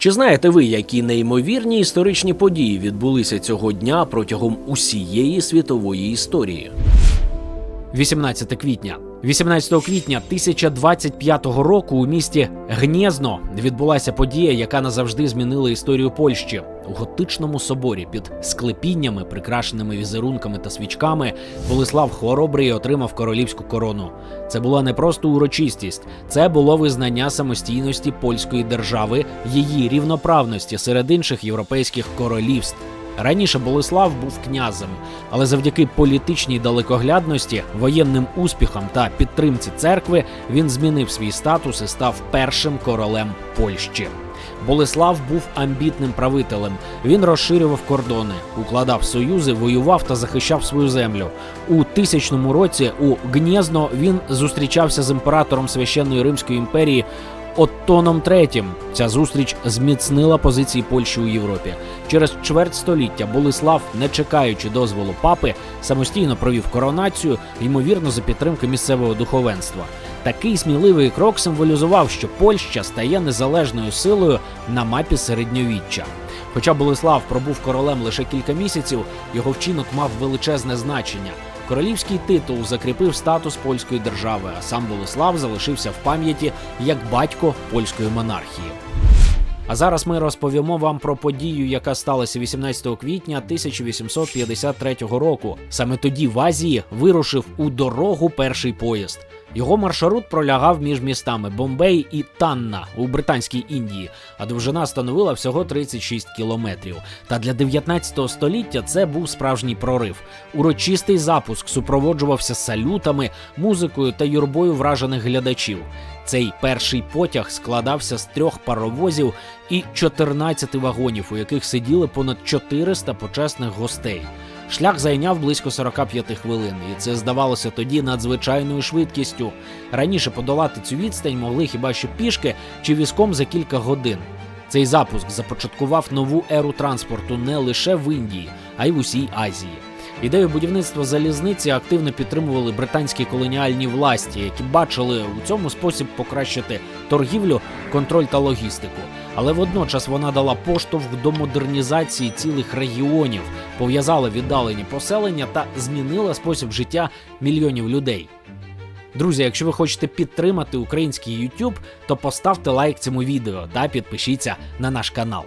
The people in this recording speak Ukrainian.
Чи знаєте ви, які неймовірні історичні події відбулися цього дня протягом усієї світової історії? 18 квітня. 18 квітня 1025 року у місті Гнєзно відбулася подія, яка назавжди змінила історію Польщі. У готичному соборі під склепіннями, прикрашеними візерунками та свічками, Болеслав Хоробрий отримав королівську корону. Це була не просто урочистість, це було визнання самостійності польської держави, її рівноправності серед інших європейських королівств. Раніше Болеслав був князем, але завдяки політичній далекоглядності, воєнним успіхам та підтримці церкви він змінив свій статус і став першим королем Польщі. Болеслав був амбітним правителем. Він розширював кордони, укладав союзи, воював та захищав свою землю. У тисячному році у Гнєзно він зустрічався з імператором священної Римської імперії Оттоном III. Ця зустріч зміцнила позиції Польщі у Європі. Через чверть століття Болеслав, не чекаючи дозволу папи, самостійно провів коронацію, ймовірно, за підтримки місцевого духовенства. Такий сміливий крок символізував, що Польща стає незалежною силою на мапі середньовіччя. Хоча Болеслав пробув королем лише кілька місяців, його вчинок мав величезне значення. Королівський титул закріпив статус польської держави, а сам Болеслав залишився в пам'яті як батько польської монархії. А зараз ми розповімо вам про подію, яка сталася 18 квітня 1853 року. Саме тоді в Азії вирушив у дорогу перший поїзд. Його маршрут пролягав між містами Бомбей і Танна у Британській Індії, а довжина становила всього 36 кілометрів. Та для 19 століття це був справжній прорив. Урочистий запуск супроводжувався салютами, музикою та юрбою вражених глядачів. Цей перший потяг складався з трьох паровозів і 14 вагонів, у яких сиділи понад 400 почесних гостей. Шлях зайняв близько 45 хвилин, і це здавалося тоді надзвичайною швидкістю. Раніше подолати цю відстань могли хіба що пішки чи візком за кілька годин. Цей запуск започаткував нову еру транспорту не лише в Індії, а й в усій Азії. Ідею будівництва залізниці активно підтримували британські колоніальні власті, які бачили у цьому спосіб покращити торгівлю, контроль та логістику. Але водночас вона дала поштовх до модернізації цілих регіонів, пов'язала віддалені поселення та змінила спосіб життя мільйонів людей. Друзі, якщо ви хочете підтримати український YouTube, то поставте лайк цьому відео та підпишіться на наш канал.